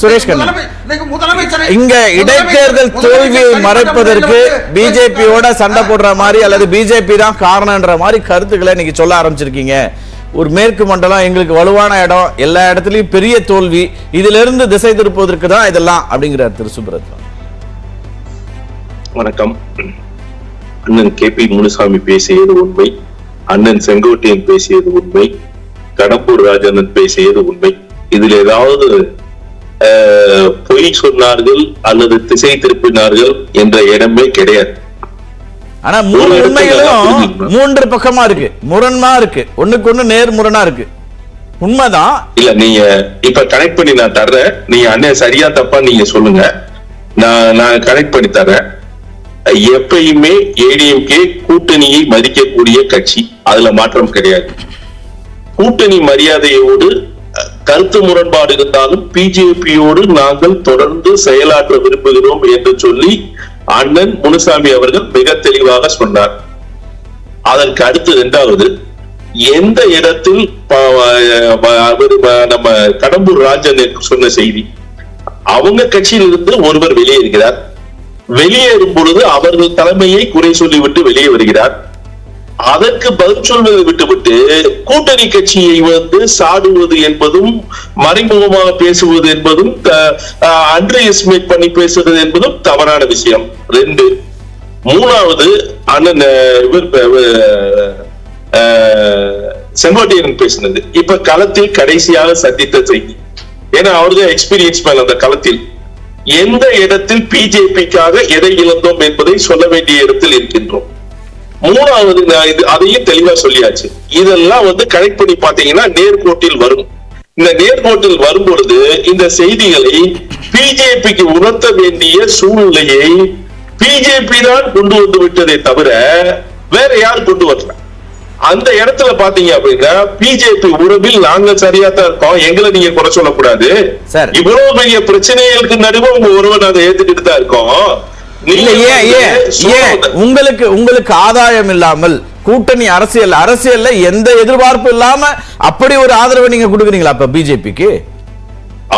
சுரேஷ் முதலமைச்சரை இங்க இடைத்தேர்தல் தோல்வியை மறைப்பதற்கு பிஜேபியோட சண்டை போடுற மாதிரி அல்லது பிஜேபி தான் காரணம்ன்ற மாதிரி கருத்துக்களை இன்னைக்கு சொல்ல ஆரம்பிச்சிருக்கீங்க. ஒரு மேற்கு மண்டலம் எங்களுக்கு வலுவான இடம் எல்லா இடத்துலயும் பெரிய தோல்வி இதுல இருந்து திசை திருப்புவதற்கு தான் இதெல்லாம் அப்படிங்கிறார் திரு சுப்ரத் வணக்கம். அண்ணன் கே பி முனுசாமி பேசியது உண்மை. அண்ணன் செங்கோட்டையன் பேசியது உண்மை. கடம்பூர் ராஜண்ணன் பேசியது உண்மை. இதுல ஏதாவது பொய் சொன்னார்கள் அல்லது திசை திருப்பினார்கள் என்ற இடமே கிடையாது. ஆனா மூணு உண்மைகளும். மூன்று பக்கமா இருக்கு. முரண்மா இருக்கு. ஒண்ணுக்கு ஒண்ணு நேர் முரணா இருக்கு. உண்மைதான். இல்ல நீங்க இப்ப கனெக்ட் பண்ணி நான் தர்றேன். நீங்க அண்ணன் சரியா தப்பா நீங்க சொல்லுங்க. நான் நான் கனெக்ட் பண்ணி தர்றேன். எப்பயுமே ஏடிஎம்கே கூட்டணியை மதிக்கக்கூடிய கட்சி. அதுல மாற்றம் கிடையாது. கூட்டணி மரியாதையோடு கருத்து முரண்பாடு இருந்தாலும் பிஜேபியோடு நாங்கள் தொடர்ந்து செயலாற்ற விரும்புகிறோம் என்று சொல்லி அண்ணன் முனுசாமி அவர்கள் மிக தெளிவாக சொன்னார். அதற்கு அடுத்து இரண்டாவது எந்த இடத்தில் நம்ம கடம்பூர் ராஜன் சொன்ன செய்தி அவங்க கட்சியிலிருந்து ஒருவர் வெளியேறுகிறார். வெளியேறும் பொழுது அவர்கள் தலைமையை குறை சொல்லிவிட்டு வெளியே வருகிறார். அதற்கு பதில் சொல்வதை விட்டுவிட்டு கூட்டணி கட்சியை வந்து சாடுவது என்பதும் மறைமுகமாக பேசுவது என்பதும் அண்டர் எஸ்டிமேட் பண்ணி பேசுவது என்பதும் தவறான விஷயம். ரெண்டு. மூணாவது அண்ணன் இவர் செங்கோட்டையன் பேசினது. இப்ப களத்தில் கடைசியாக சந்தித்த செய்தி. ஏன்னா அவர்தான் எக்ஸ்பீரியன்ஸ் மேன் அந்த களத்தில். எந்த இடத்தில் பிஜேபிக்காக எதை இழந்தோம் என்பதை சொல்ல வேண்டிய இடத்தில் இருக்கின்றோம். மூணாவது இது அதையும் தெளிவா சொல்லியாச்சு. இதெல்லாம் வந்து கனெக்ட் பண்ணி பாத்தீங்கன்னா நேர்கோட்டில் வரும். இந்த நேர்கோட்டில் வரும் பொழுது இந்த செய்திகளை பிஜேபிக்கு உணர்த்த வேண்டிய சூழ்நிலையை பிஜேபி தான் கொண்டு வந்து விட்டதை தவிர வேற யார் கொண்டு வரல? அந்த இடத்துல பாத்தீங்க அப்படின்னா பிஜேபி உறவில் நாங்க சரியா தான் இருக்கோம். எங்களை நீங்க குறை சொல்லக்கூடாது. இவ்வளவு பெரிய பிரச்சனைகளுக்கு நடுவே உங்க ஒருவன் அதை ஏத்துக்கிட்டு தான் இருக்கோம். இல்ல ஏன். உங்களுக்கு உங்களுக்கு ஆதாயம் இல்லாமல் கூட்டணி அரசியல் அரசியல்ல எந்த எதிர்பார்ப்பு இல்லாம அப்படி ஒரு ஆதரவை நீங்க கொடுக்குறீங்களா அப்ப பிஜேபிக்கு?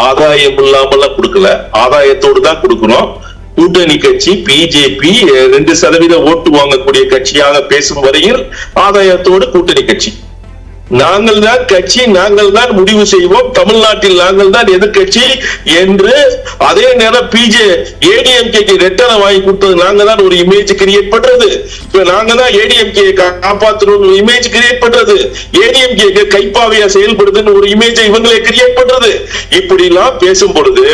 ஆதாயம் இல்லாமலாம் கொடுக்கல. ஆதாயத்தோடு தான் கொடுக்கணும் கூட்டணி கட்சி பிஜேபி ரெண்டு சதவீத ஓட்டு வாங்கக்கூடிய கட்சியாக பேசும் வரையில் ஆதாயத்தோடு கூட்டணி கட்சி. நாங்கள் தான் கட்சி நாங்கள் தான் முடிவு செய்வோம். தமிழ்நாட்டில் நாங்கள் தான் எதிர்கட்சி என்று அதே நேரம் பிஜே ஏடிஎம்கேக்கு ரெட்டனை வாங்கி கொடுத்தது நாங்க தான் ஒரு இமேஜ் கிரியேட் பண்றது. இப்ப நாங்க தான் ஏடிஎம்கே காப்பாற்றணும் ஒரு இமேஜ் கிரியேட் பண்றது. ஏடிஎம்கே கைப்பாவையா செயல்படுதுன்னு ஒரு இமேஜை இவங்களே கிரியேட் பண்றது. இப்படி எல்லாம் பேசும் பொழுது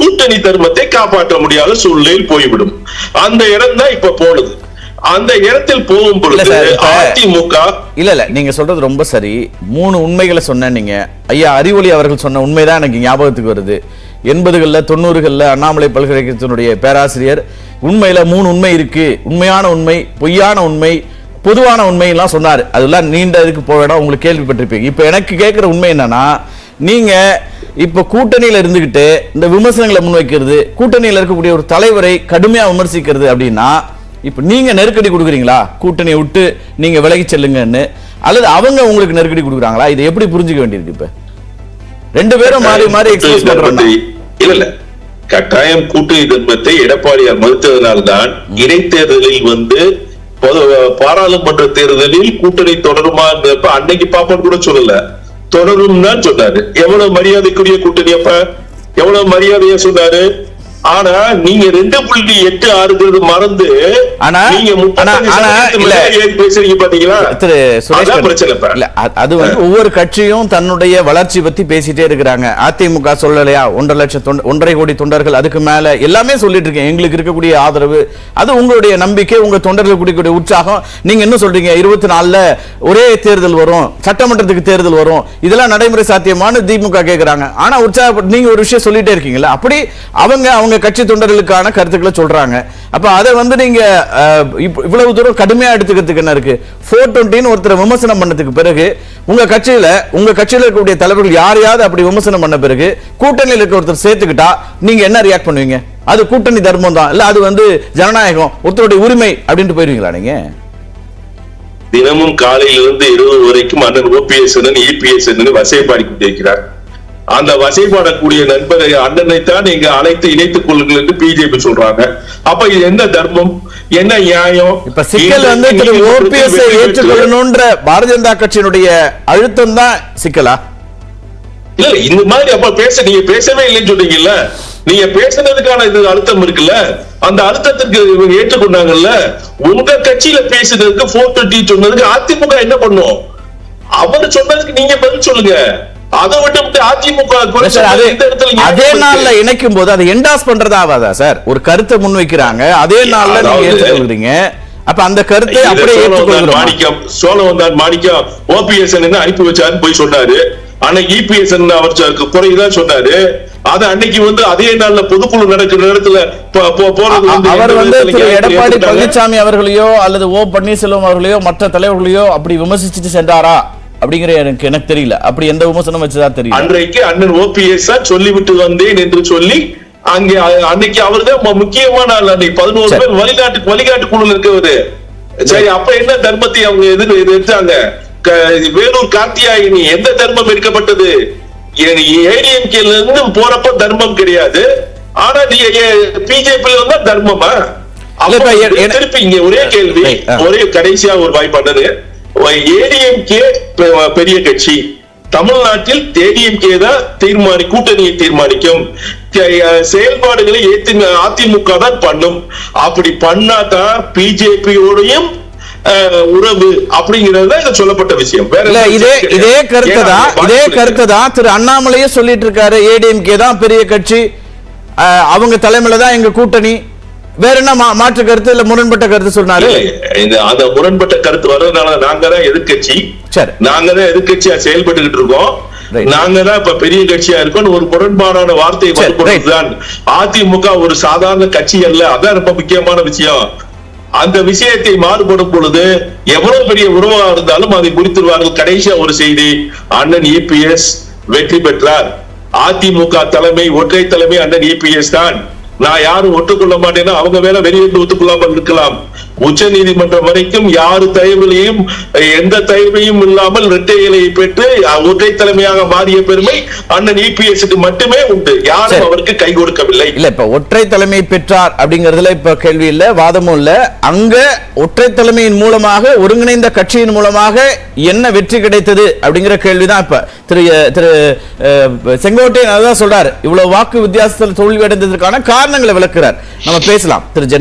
கூட்டணி தர்மத்தை காப்பாற்ற முடியாத சூழ்நிலையில் போய்விடும். அந்த இடம் தான் இப்ப போனது. அந்த இடத்தில் போகும் பொழுது அதிமுக இல்ல இல்ல நீங்க சொல்றது ரொம்ப சரி. மூணு உண்மைகளை சொன்ன நீங்க. ஐயா அறிவொளி அவர்கள் சொன்ன உண்மைதான் எனக்கு ஞாபகத்துக்கு வருது. எண்பதுகள்ல தொண்ணூறுகள்ல அண்ணாமலை பல்கலைக்கழகத்தினுடைய பேராசிரியர். உண்மையில மூணு உண்மை இருக்கு. உண்மையான உண்மை பொய்யான உண்மை பொதுவான உண்மை எல்லாம் சொன்னாரு. அதெல்லாம் நீண்ட இதுக்கு போக வேண்டாம் உங்களுக்கு கேள்விப்பட்டிருப்பீங்க. இப்ப எனக்கு கேட்கிற உண்மை என்னன்னா நீங்க இப்ப கூட்டணியில இருந்துகிட்டு இந்த விமர்சனங்களை முன்வைக்கிறது கூட்டணியில இருக்கக்கூடிய ஒரு தலைவரை கடுமையா விமர்சிக்கிறது அப்படின்னா இப்ப நீங்க நெருக்கடி கொடுக்குறீங்களா? கூட்டணியை விட்டு நீங்க விலகி செல்லுங்கன்னு. அல்லது அவங்க உங்களுக்கு நெருக்கடி கொடுக்குறாங்களா? இதை எப்படி புரிஞ்சுக்க வேண்டியிருக்கு இப்ப? ரெண்டு பேரும் மாறி மாறி எக்ஸ்பிரஸ் தர்மத்தை- இல்ல இல்ல. கட்டாயம் கூட்டணி தர்மத்தை எடப்பாடியார் மறுத்ததனால்தான் இடைத்தேர்தலில் வந்து பாராளுமன்ற தேர்தலில் கூட்டணி தொடருமா அன்னைக்கு பாப்பன் கூட சொல்லல. தொடரும் தான் சொன்னாரு. எவ்வளவு மரியாதைக்குரிய கூட்டணி அப்ப? எவ்வளவு மரியாதையா சொன்னாரு? ஆனா நீங்க ரெண்டு புள்ளி எட்டு ஆறுங்கிறது மறந்து ஆனா- அது வந்து ஒவ்வொரு கட்சியும் தன்னுடைய வளர்ச்சி பத்தி பேசிட்டே இருக்கிறாங்க. அதிமுக சொல்லலையா? ஒன்றரை லட்சம் ஒன்றரை கோடி தொண்டர்கள் அதுக்கு மேல எல்லாமே சொல்லிட்டு இருக்கேன். எங்களுக்கு இருக்கக்கூடிய ஆதரவு அது உங்களுடைய நம்பிக்கை உங்க தொண்டர்கள் கூடிய உற்சாகம். நீங்க என்ன சொல்றீங்க? இருபத்தி நாலுல ஒரே தேர்தல் வரும் சட்டமன்றத்துக்கு தேர்தல் வரும். இதெல்லாம் நடைமுறை சாத்தியமானு திமுக கேக்குறாங்க. ஆனா உற்சாகப்பட்டு நீங்க ஒரு விஷயம் சொல்லிட்டே இருக்கீங்களா அப்படி அவங்க அவங்க கட்சி தொண்டர்களுக்கான கருத்துக்களை சொல்றாங்க. அப்ப அதை வந்து நீங்க இவ்வளவு தூரம் கடுமையா எடுத்துக்கிறதுக்கு என்ன இருக்கு? போர் டுவெண்ட்டின்னு ஒருத்தர் விமர்சனம் பண்ணதுக்கு பிறகு உங்க கட்சியில உங்க கட்சியில இருக்கக்கூடிய தலைவர்கள் யாரையாவது அப்படி விமர்சனம் பண்ண பிறகு கூட்டணியில் இருக்க ஒருத்தர் சேர்த்துக்கிட்டா நீங்க என்ன ரியாக்ட் பண்ணுவீங்க? அது கூட்டணி தர்மம் தான். இல்ல அது வந்து ஜனநாயகம் ஒருத்தருடைய உரிமை அப்படின்ட்டு போயிருவீங்களா நீங்க? தினமும் காலையிலிருந்து இரவு வரைக்கும் அண்ணன் ஓபிஎஸ் இபிஎஸ் வசைப்பாடி கொண்டிருக்கிறார் அந்த வசைபாடக்கூடிய நண்பரை அண்ணனை தான் நீங்க அழைத்து இணைத்துக் கொள்ளுங்கள் என்று பிஜேபி சொல்றாங்க. அப்ப இது என்ன தர்மம்? என்ன நியாயம்? இப்ப சிக்கல் வந்து திரு ஓபிஎஸ் ஏற்றுக்கொள்ளணும்ன்ற பாரதிய ஜனதா கட்சியினுடைய அழுத்தம் தான் சிக்கலா? இல்ல இந்த மாதிரி அப்ப பேச நீங்க பேசவே இல்லைன்னு சொல்றீங்கல்ல? நீங்க பேசுனதுக்கான இது அழுத்தம் இருக்குல்ல? அந்த அழுத்தத்திற்கு இவங்க ஏற்றுக்கொண்டாங்கல்ல? உங்க கட்சியில பேசுனதுக்கு போர் டுவெண்ட்டி சொன்னதுக்கு அதிமுக என்ன பண்ணும்? அவர் சொன்னதுக்கு நீங்க பதில் சொல்லுங்க. அதை விட்டு அதிமுக அது இடத்துல. நாள்ல இணைக்கும் போது அதை என்டாஸ் பண்றதா ஆகாதா சார்? ஒரு கருத்தை முன்வைக்கிறாங்க. அதே நாள்ல நீங்க ஏற்றுக்கொள்றீங்க அப்ப அந்த கருத்தை அப்படியே ஏற்றுக்கொள்கிறோம்? மாணிக்கம் சோழவந்தான் மாணிக்கம். ஓபிஎஸ் அனுப்பி வச்சாருன்னு போய் சொன்னாரு. அன்னைக்கு இபிஎஸ் அவர் சொ- குறைதான் சொன்னாரு. அது அன்னைக்கு வந்து அதே நாள்ல பொதுக்குழு நடக்கிற போ- போறது அவர் வந்து எடப்பாடி? பழனிசாமி அவர்களையோ அல்லது ஓ பன்னீர்செல்வம் அவர்களையோ மற்ற தலைவர்களையோ அப்படி விமர்சிச்சுட்டு சென்றாரா? அப்படிங்கிற எனக்கு எனக்கு தெரியல அப்படி எந்த விமர்சனம் வச்சதா தெரியல அன்றைக்கு அண்ணன் ஓபிஎஸ் சொல்லிவிட்டு வந்தேன் என்று சொல்லி அங்கே அன்னைக்கு அவர்தான் முக்கியமான ஆள் அன்னைக்கு பதினோரு. பேர் வழிகாட்டு வழிகாட்டு குழு இருக்கவரு சரி அப்ப என்ன தர்மத்தை அவங்க எதிர் எதிர்த்தாங்க வேலூர் கார்த்தியாயினி எந்த தர்மம் எடுக்கப்பட்டது ஏடிஎம்கேல இருந்து போறப்ப தர்மம் கிடையாது ஆனா நீங்க பிஜேபி வந்தா தர்மமா திருப்பி இங்க ஒரே கேள்வி. ஒரே கடைசியா ஒரு வாய்ப்பானது ஏடிஎம்கே பெரிய கட்சி. தமிழ்நாட்டில் ஏடிஎம்கே தான் தீர்மானி கூட்டணியை தீர்மானிக்கும். செயல்பாடுகளை ஏத்தி அதிமுக தான் பண்ணும். அப்படி பண்ணாதான் பிஜேபியோடையும் உறவு அப்படிங்கிறது சொல்லப்பட்ட விஷயம். வேற இதே இதே. கருத்தை தான் இதே கருத்தை தான் திரு அண்ணாமலையே சொல்லிட்டு இருக்காரு. ஏடிஎம்கே தான் பெரிய கட்சி. அவங்க தலைமையில தான் எங்க கூட்டணி. வேற என்ன மாற்று கருத்து இல்ல முரண்பட்ட கருத்து சொன்னாரு? இந்த அந்த முரண்பட்ட கருத்து வர்றதுனால நாங்க தான் எதிர்க்கட்சி. சரி. நாங்க தான் எதிர்க்கட்சியா செயல்பட்டுக்கிட்டு இருக்கோம். நாங்க தான் இப்ப பெரிய கட்சியா இருக்கோம் ஒரு முரண்பாடான வார்த்தையை சரி, வலுப்படுத்துதான் அதிமுக ஒரு சாதாரண கட்சி அல்ல. அதான் ரொம்ப முக்கியமான விஷயம். அந்த விஷயத்தை மாறுபடும் பொழுது எவ்வளவு பெரிய உறவா இருந்தாலும் அதை முடித்துருவார்கள் கடைசியா ஒரு செய்தி. அண்ணன் இபிஎஸ் வெற்றி பெற்றார். அதிமுக தலைமை ஒற்றை தலைமை அண்ணன் இபிஎஸ் தான். நான் யாரும் ஒட்டுக்கொள்ள மாட்டேன்னா அவங்க வேலை வெளியே ஒத்துக்கொள்ளாமல் இருக்கலாம். உச்ச நீதிமன்றம் வரைக்கும் யாரு தயவிலையும் எந்த தயவையும் இல்லாமல் இரட்டை இலையை பெற்று ஒற்றை தலைமையாக மாறிய பெருமை அண்ணன் இபிஎஸ் மட்டுமே உண்டு. யாரும். அவருக்கு கை கொடுக்கவில்லை. இல்ல இப்ப ஒற்றை தலைமை பெற்றார் அப்படிங்கறதுல இப்ப கேள்வி இல்ல வாதமும் இல்ல. அங்க ஒற்றை தலைமையின் மூலமாக ஒருங்கிணைந்த கட்சியின் மூலமாக என்ன வெற்றி கிடைத்தது அப்படிங்கிற கேள்விதான் இப்ப திரு திரு செங்கோட்டையன் அதான் சொல்றாரு. இவ்வளவு வாக்கு வித்தியாசத்தில் தோல்வி அடைந்ததற்கான காரணங்களை விளக்குறார். நம்ம பேசலாம். திரு